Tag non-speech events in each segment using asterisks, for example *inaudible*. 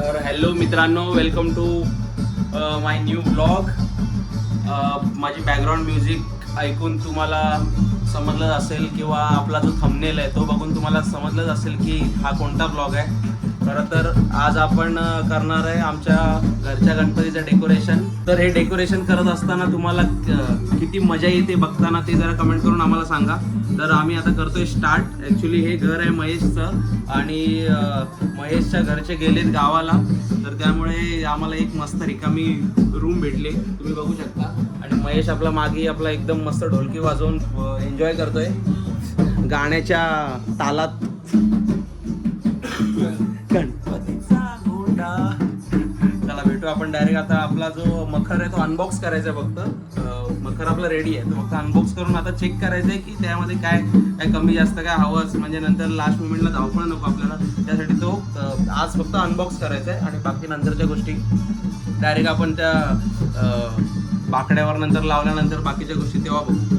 तर हॅलो मित्रांनो welcome to my new blog माझी बॅकग्राऊंड म्युझिक ऐकून तुम्हाला समजलंच असेल किंवा आपला जो थंबनेल आहे तो बघून तुम्हाला समजलंच असेल की हा कोणता ब्लॉग आहे. खरं तर आज आपण करणार आहे आमच्या घरच्या गणपतीचं डेकोरेशन तर हे डेकोरेशन करत असताना तुम्हाला किती मजा येते बघताना ते जरा कमेंट करून आम्हाला सांगा. तर आम्ही आता करतोय स्टार्ट ॲक्च्युली हे घर आहे महेशचं आणि महेशच्या घरचे गेलेत गावाला. तर त्यामुळे आम्हाला एक मस्त रिकामी रूम भेटली. तुम्ही बघू शकता. आणि महेश आपला मागे आपला एकदम मस्त ढोलकी वाजवून एन्जॉय करतोय. गाण्याच्या तालात आपण डायरेक्ट आता आपला जो मखर आहे तो अनबॉक्स करायचा आहे फक्त. मखर आपला रेडी आहे. तो फक्त अनबॉक्स करून आता चेक करायचं आहे की त्यामध्ये काय काय कमी जास्त काय हवं म्हणजे नंतर लास्ट मुमेंटला धावपळ नको आपल्याला. त्यासाठी तो आज फक्त अनबॉक्स करायचा आहे आणि बाकी नंतरच्या गोष्टी डायरेक्ट आपण त्या बाकड्यावर नंतर लावल्यानंतर बाकीच्या गोष्टी तेव्हा बघू.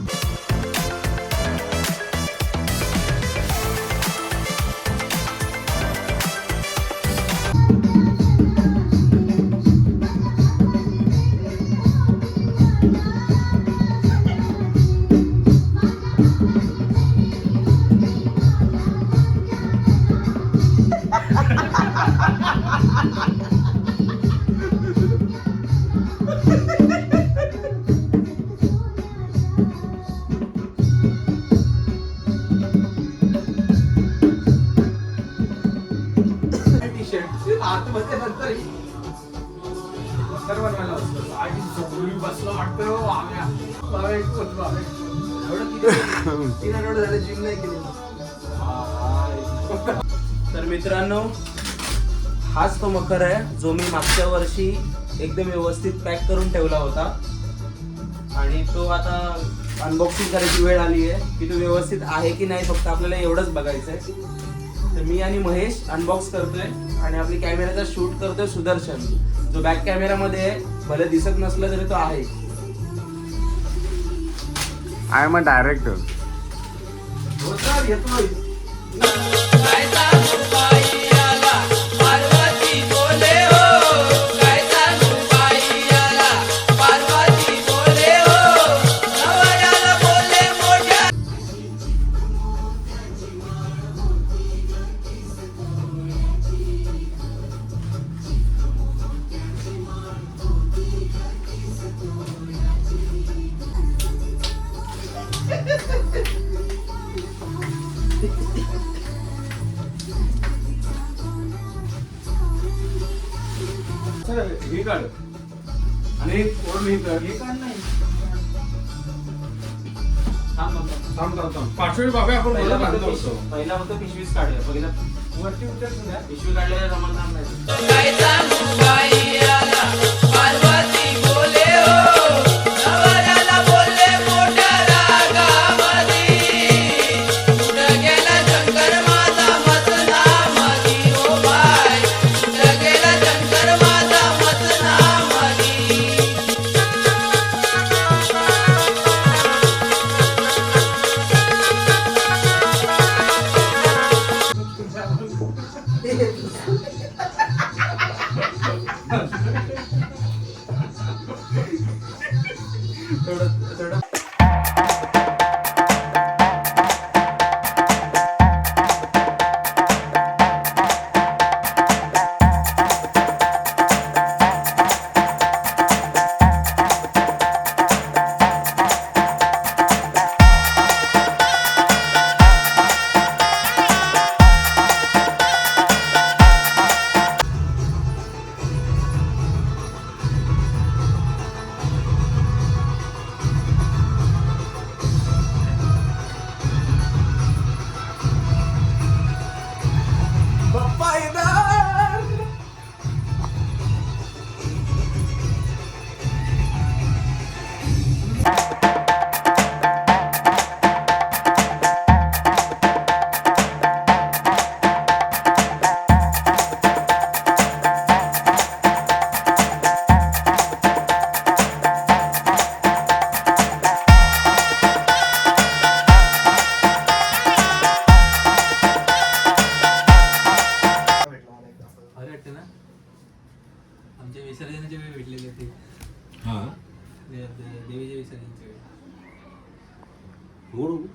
तर मित्रांनो हाच तो मखर आहे जो मी मागच्या वर्षी एकदम व्यवस्थित पॅक करून ठेवला होता. आणि तो आता अनबॉक्सिंग करायची वेळ आली आहे की तो व्यवस्थित आहे की नाही फक्त आपल्याला एवढंच बघायचं आहे तर मी आणि महेश अनबॉक्स करतोय आणि आपली कॅमेऱ्याचा शूट करतोय सुदर्शन. जो बॅक कॅमेरामध्ये आहे भले दिसत नसलं तरी तो आहे. आय एम अ डायरेक्टर हे काढ आणि वरून हे कर हे काढ नाही थांब, थांब, थांब. थांब थांब थांब पाचवी बाबा आपण पहिला काढतो पहिला फक्त पिशवीच काढूया पहिला वरती उतरतो ना. पिशवी काढलेल्या जमणार नाही Third up. विसर्जनाच्या वेळी भेटलेले ते हा. दे- दे- देवीच्या विसर्जनाच्या वेळी. गोड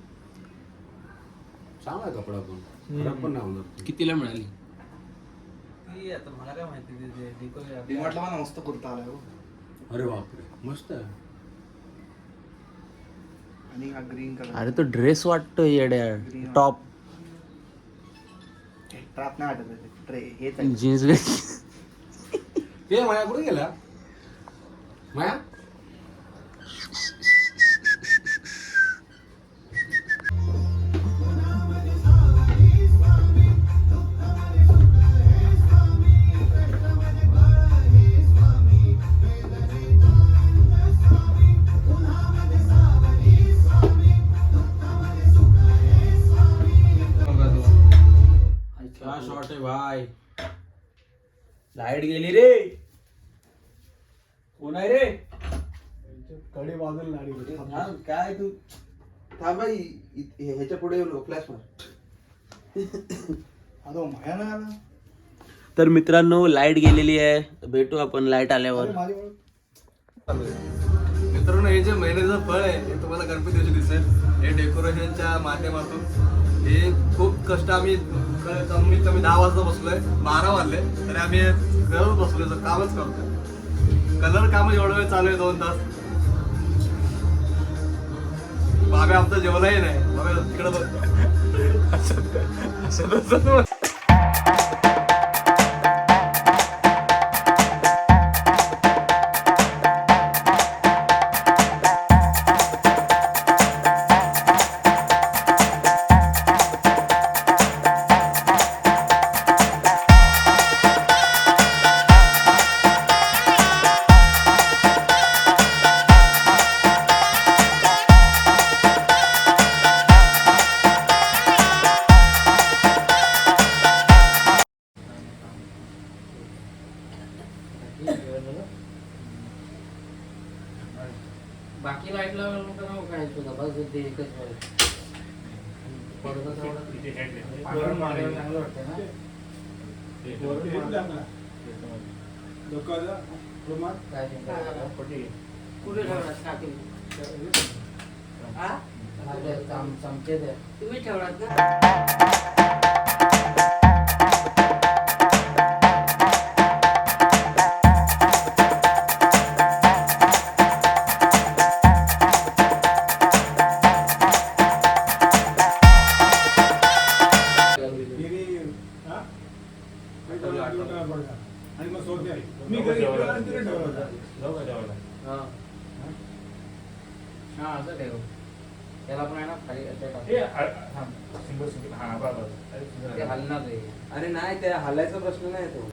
चांगला आहे कपडा पण. खराब पण नाही होणार कितीला मिळाली? ती आता मला काय माहिती ते- ते deco- डिमार्टला मला मस्त कुर्ता आलाय हो. अरे बापरे मस्त आहे. आणि हा ग्रीन कलर अरे तो ड्रेस वाटतो येड्या. टॉप ट्रॅप नाही आहे ट्रे हेच आहे. जीन्स ते माया कुठे गेला माया? शॉर्ट आहे भाई लाइट गेली रे. कोण आहे रे? कडे बाजूला हा, काय तू? थांबा इ- इ- ह्याच्या पुढे फ्लॅश मार आता माया नाही आला. तर मित्रांनो लाइट गेलेली आहे. भेटू आपण लाइट आल्यावर. मित्रांनो हे जे मेहनतीचं फळ आहे हे तुम्हाला गणपती दिवशी दिसेल. हे डेकोरेशनच्या माध्यमातून. हे खूप कष्ट आम्ही कमीत कमी दहा वाजता बसलोय. बारा वाजले. तरी आम्ही घरच बसलोय. सर कामच करतोय. कलर काम एवढं वेळ चालू आहे दोन तास. बाबा आमचं जेवलाही नाही. बाबा तिकडे बघ. *laughs* कुठे ठेवला स्टार्टिंग तुम्ही ठेवलात ना? आणि मग सोडते मी घरी ठेवलं हा. असं त्याला पण आहे ना खाली हा बरोबर हलणार अरे नाही त्या हलायचा प्रश्न नाही तो.